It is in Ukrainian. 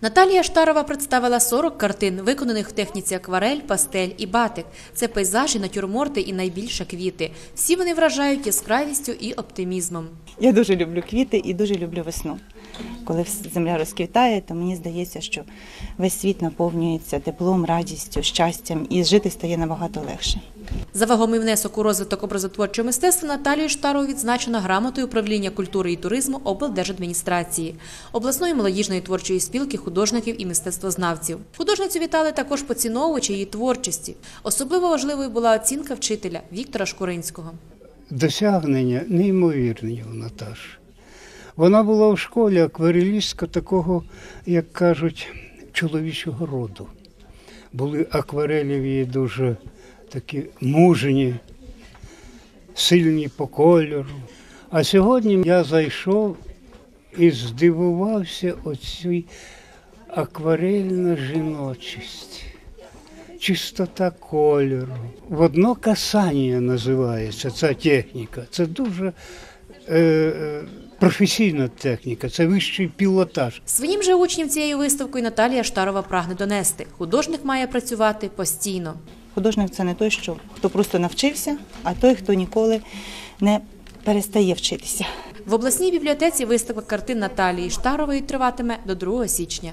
Наталія Штарова представила 40 картин, виконаних в техніці акварель, пастель і батик. Це пейзажі, натюрморти і найбільше квіти. Всі вони вражають яскравістю і оптимізмом. Я дуже люблю квіти і дуже люблю весну. Коли земля розквітає, то мені здається, що весь світ наповнюється теплом, радістю, щастям, і жити стає набагато легше. За вагомий внесок у розвиток образотворчого мистецтва Наталію Штарову відзначено грамотою управління культури і туризму облдержадміністрації, обласної молодіжної творчої спілки художників і мистецтвознавців. Художницю вітали також поціновувачі її творчості. Особливо важливою була оцінка вчителя Віктора Шкуринського. досягнення неймовірні у Наташі. Вона була в школі акварелістка такого, як кажуть, чоловічого роду. Були акварелі в її дуже такі мужні, сильні по кольору. А сьогодні я зайшов і здивувався оцій акварельна жіночість чистота кольору. Водно касання називається ця техніка. Це дуже е, е, професійна техніка, це вищий пілотаж. Своїм же учням цією виставкою Наталія Штарова прагне донести. Художник має працювати постійно. Художник це не той, що хто просто навчився, а той, хто ніколи не перестає вчитися. В обласній бібліотеці виставка картин Наталії Штарової триватиме до 2 січня.